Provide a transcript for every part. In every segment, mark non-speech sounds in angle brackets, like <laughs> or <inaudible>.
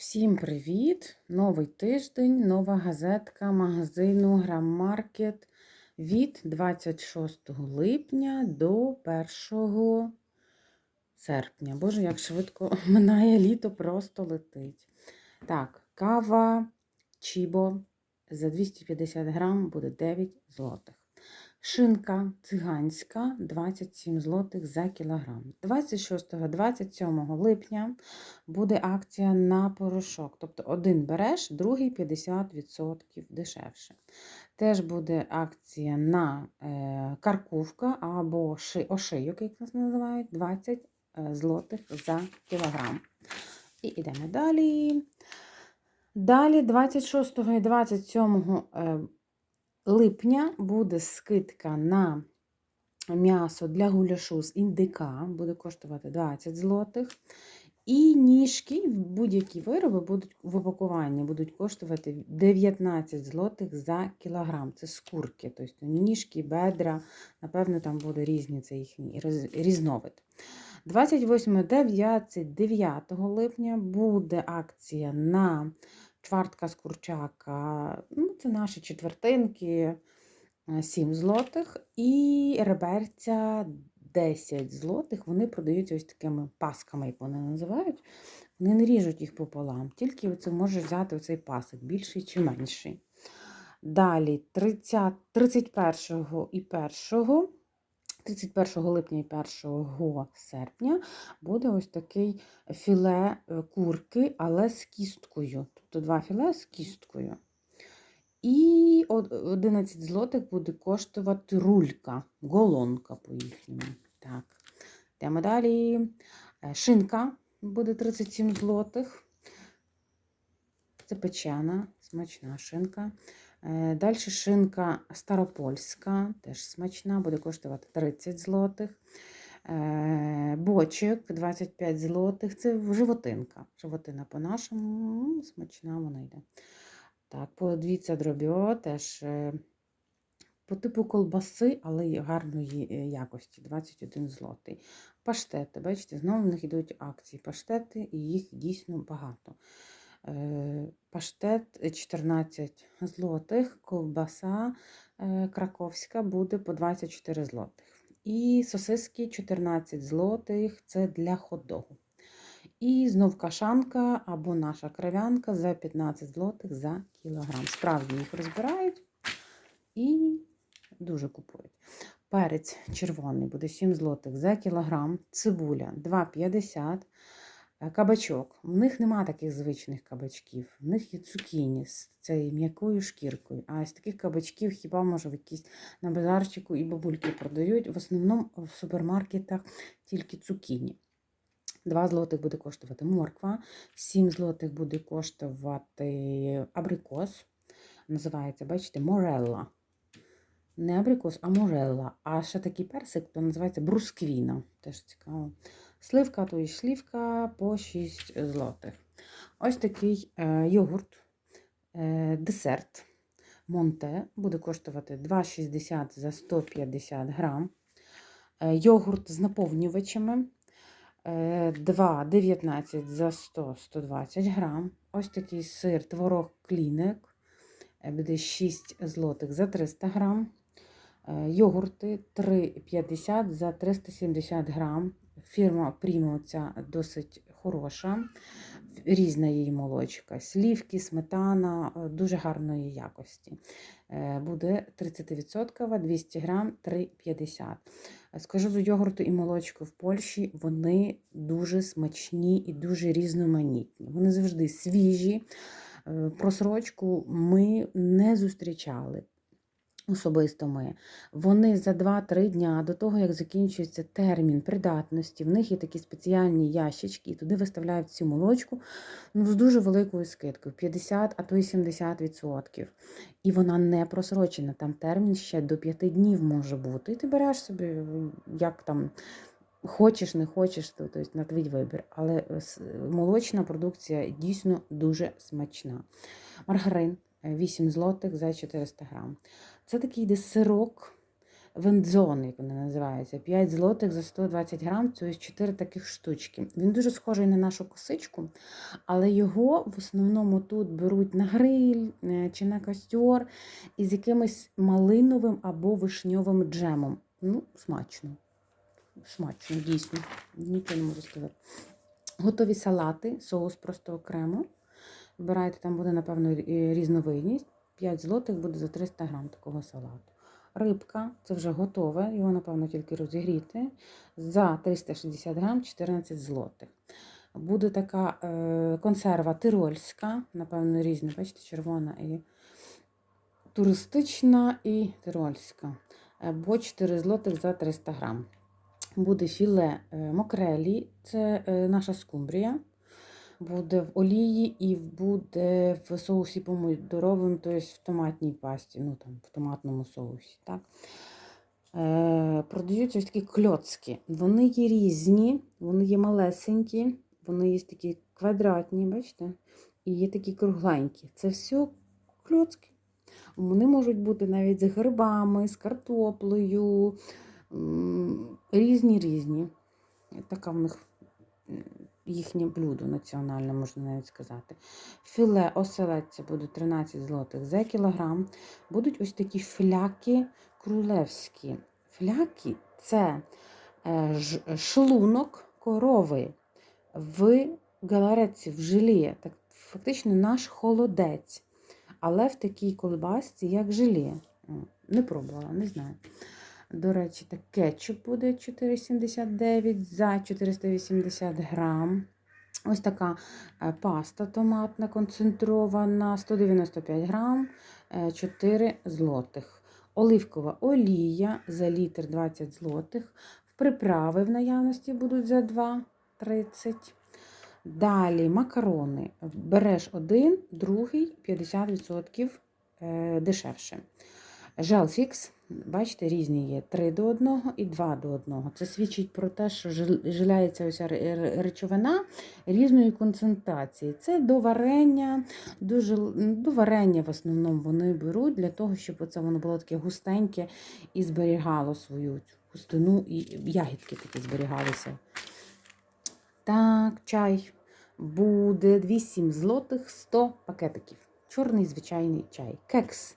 Всім привіт! Новий тиждень, нова газетка магазину Граммаркет від 26 липня до 1 серпня. Боже, як швидко <laughs> минає літо, просто летить. Так, кава Чібо за 250 грам буде 9 злотих. Шинка циганська 27 злотих за кілограм. 26-27 липня буде акція на порошок. Тобто один береш, другий 50% дешевше. Теж буде акція на е, каркувка або ши, ошийок, як нас називають, 20 е, злотих за кілограм. І йдемо далі. Далі, 26 і 27 е, липня буде скидка на м'ясо для гуляшу з індика, буде коштувати 20 злотих. І ніжки, будь-які вироби будуть в упакуванні будуть коштувати 19 злотих за кілограм. Це скурки, тобто ніжки, бедра, напевно, там буде різні, це їхній різновид. 28-9 липня буде акція на чвартка з курчака, ну, це наші четвертинки 7 злотих, і реберця 10 злотих. Вони продаються ось такими пасками, як вони називають. Вони не ріжуть їх пополам, тільки це можеш взяти оцей пасик, більший чи менший. Далі 30, 31 і 1 31 липня і 1 серпня буде ось такий філе е, курки, але з кісткою. Тобто два філе з кісткою. І 11 злотих буде коштувати рулька, голонка по їхньому. Так, йдемо далі. Е, шинка буде 37 злотих. Це печена, смачна шинка. Е, Далі шинка старопольська, теж смачна, буде коштувати 30 злотих. Е, бочок 25 злотих. Це животинка. Животина по-нашому, смачна вона йде. Так, подивіться дробіо теж е, по типу колбаси, але гарної якості 21 злотий. Паштети, бачите, знову в них йдуть акції. Паштети, і їх дійсно багато. Е, паштет 14 злотих, ковбаса е, краковська буде по 24 злотих. І сосиски 14 злотих це для ходогу. І знов кашанка або наша кров'янка за 15 злотих за кілограм. Справді їх розбирають і дуже купують. Перець червоний буде 7 злотих за кілограм, цибуля 2,50 Е, кабачок. В них нема таких звичних кабачків. В них є цукіні з цією м'якою шкіркою. А з таких кабачків хіба, може, в якісь на базарчику і бабульки продають. В основному в супермаркетах тільки цукіні. 2 злотих буде коштувати морква, 7 злотих буде коштувати абрикос. Називається, бачите, морелла. Не абрикос, а морелла. А ще такий персик, то називається брусквіна. Теж цікаво. Сливка, то і слівка по 6 злотих. Ось такий е, йогурт, е, десерт Монте буде коштувати 2,60 за 150 грам. Е, йогурт з наповнювачами 2,19 за 100-120 грам. Ось такий сир, творог кліник, буде 6 злотих за 300 грам. Йогурти 3,50 за 370 грам. Фірма Primo ця досить хороша, різна її молочка, слівки, сметана, е, дуже гарної якості. Е, буде 30%, 200 грам 3,50. Скажу за йогурту і молочку в Польщі, вони дуже смачні і дуже різноманітні. Вони завжди свіжі. Е, просрочку ми не зустрічали особисто ми, вони за 2-3 дня до того, як закінчується термін придатності, в них є такі спеціальні ящички, і туди виставляють цю молочку ну, з дуже великою скидкою 50, а то й 70%. І вона не просрочена. Там термін ще до 5 днів може бути. І ти береш собі, як там. Хочеш, не хочеш, то, тобто на твій вибір. Але е, молочна продукція дійсно дуже смачна. Маргарин 8 злотих за 400 грам. Це такий йде сирок вендзон, як вони називаються. 5 злотих за 120 грам, це ось 4 таких штучки. Він дуже схожий на нашу косичку, але його в основному тут беруть на гриль е, чи на костер із якимось малиновим або вишньовим джемом. Ну, смачно. Смачно, дійсно. Нічого не можу сказати. Готові салати, соус просто окремо. Вибирайте, там буде, напевно, різновидність. 5 злотих буде за 300 грам такого салату. Рибка, це вже готове, його, напевно, тільки розігріти. За 360 грам 14 злотих. Буде така е, консерва тирольська, напевно, різні, бачите, червона і туристична і тирольська. Бо 4 злотих за 300 грам. Буде філе е, мокрелі, це е, наша скумбрія. Буде в олії і буде в соусі помидоровим, тобто в томатній пасті, ну там в томатному соусі. Так? Е, продаються ось такі кльоцки. Вони є різні, вони є малесенькі, вони є такі квадратні, бачите? І є такі кругленькі. Це все кльоцки. Вони можуть бути навіть з грибами, з картоплею. Різні різні. Така в них їхнє блюдо національне, можна навіть сказати. Філе оселедця буде 13 злотих за кілограм. Будуть ось такі фляки крулевські. Фляки це е, шлунок корови в галареці, в желі. Так, фактично наш холодець. Але в такій колбасці, як. М, Не пробувала, не знаю. До речі, так кетчуп буде 4,79 за 480 грам. Ось така е, паста томатна концентрована, 195 грам, е, 4 злотих. Оливкова олія за літр 20 злотих. Приправи в наявності будуть за 2,30. Далі макарони. Береш один, другий 50% е, дешевше. Желфікс, бачите, різні є 3 до 1 і 2 до 1. Це свідчить про те, що жил- жиляється ось речовина різної концентрації. Це до варення, до, до варення в основному вони беруть для того, щоб оце воно було таке густеньке і зберігало свою густину, і ягідки такі зберігалися. Так, чай буде 8 злотих 100 пакетиків. Чорний звичайний чай. Кекс.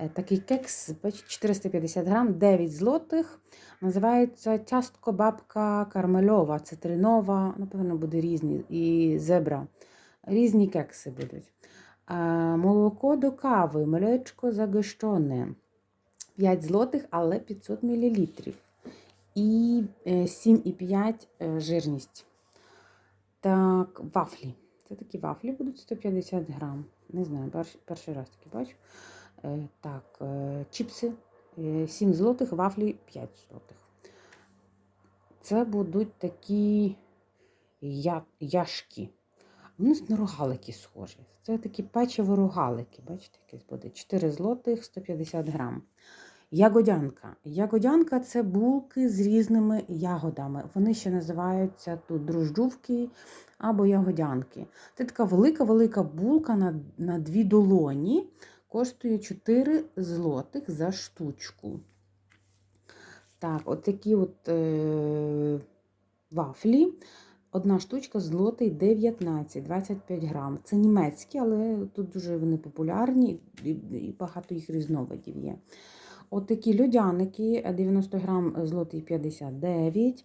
Е, Такий кекс, 450 грам, 9 злотих. Називається тястко бабка кармельова, цитринова, напевно, буде різні, і зебра. Різні кекси будуть. Молоко до кави, млечко загущене. 5 злотих, але 500 мл. І е, 7,5 е, жирність. Так, вафлі. Це такі вафлі будуть 150 грам. Не знаю, перший, раз такі бачу. Е, так, е, чіпси е, 7 злотих, вафлі 5 злотих. Це будуть такі я, яшки. Вони на рогалики схожі. Це такі печиво рогалики. Бачите, якесь буде 4 злотих 150 грам. Ягодянка. Ягодянка це булки з різними ягодами. Вони ще називаються тут дружджувки або ягодянки. Це така велика-велика булка на, на дві долоні. Коштує 4 злотих за штучку. Так, от такі от е, вафлі. Одна штучка злотий 19, 25 грам. Це німецькі, але тут дуже вони популярні і, багато їх різновидів є. От такі льодяники, е, 90 грам злотий 59, е,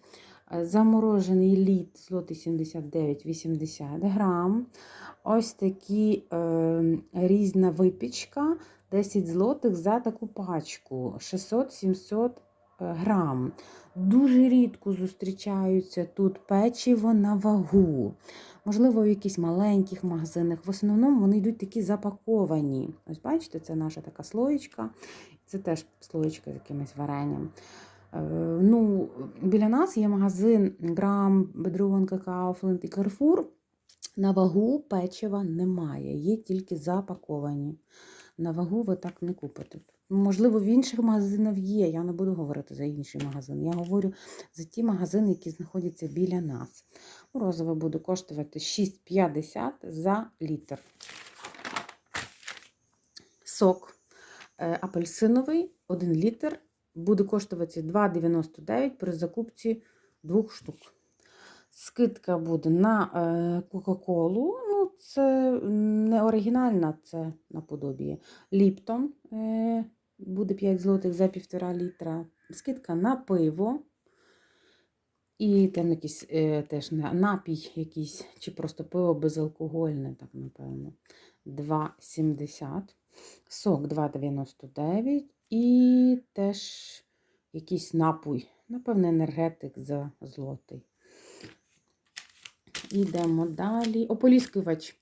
заморожений лід злотий 79-80 грам. Ось такі е, різна випічка, 10 злотих за таку пачку, 600-700 грам. Дуже рідко зустрічаються тут печиво на вагу. Можливо, в якихось маленьких магазинах. В основному вони йдуть такі запаковані. Ось бачите, це наша така слоєчка. Це теж слоєчка з якимось варенням. Е, Ну, біля нас є магазин Грам, Бедрунка, Кауфленд і Carrefour. На вагу печива немає, є тільки запаковані. На вагу ви так не купите. Можливо, в інших магазинах є. Я не буду говорити за інші магазини. Я говорю за ті магазини, які знаходяться біля нас. Розове буде коштувати 6,50 за літр. Сок е, апельсиновий 1 літр буде коштувати 2,99 при закупці двох штук. Скидка буде на е, Кока-Колу. Ну, це не оригінальна, це наподобіє. Ліптон е, буде 5 злотих за 1,5 літра. Скидка на пиво. І там якийсь е, теж напій якийсь, чи просто пиво безалкогольне, так напевно. 2,70. Сок 2,99. І теж якийсь напій. Напевно, енергетик за злотий. Йдемо далі. Ополіскувач.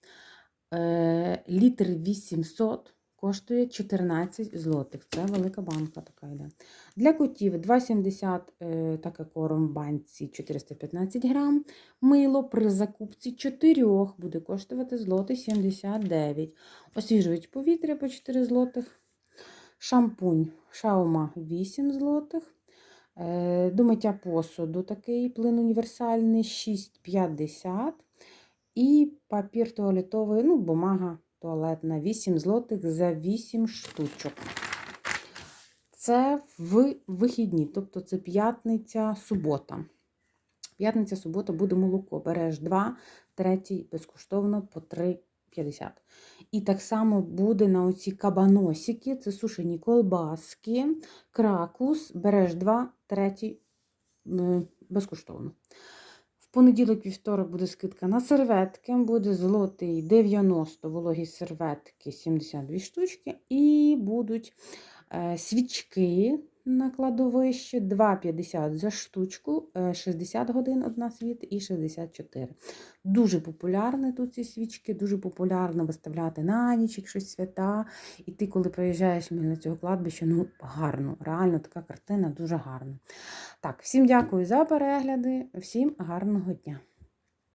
Е, літр 800 коштує 14 злотих. Це велика банка така йде. Для котів 2,70 е, таке корм в банці 415 грам. Мило при закупці 4 буде коштувати злотий 79. Освіжувач повітря по 4 злотих. Шампунь Шаума 8 злотих. Е, До миття посуду такий плин універсальний 6,50. І папір туалетовий, ну, бумага туалетна 8 злотих за 8 штучок. Це в вихідні, тобто це п'ятниця, субота. П'ятниця, субота буде молоко. Береш 2, третій безкоштовно по 3,50. І так само буде на оці кабаносики, це сушені колбаски, кракус, береш 2, третій безкоштовно. В понеділок, вівторок буде скидка на серветки, буде злотий 90 вологі серветки 72 штучки, і будуть е, свічки на кладовище 2,50 за штучку, е, 60 годин одна світ і 64. Дуже популярні тут ці свічки, дуже популярно виставляти на ніч, як щось свята. І ти, коли приїжджаєш на цього кладбища, ну гарно, реально така картина дуже гарна. Так, всім дякую за перегляди, всім гарного дня.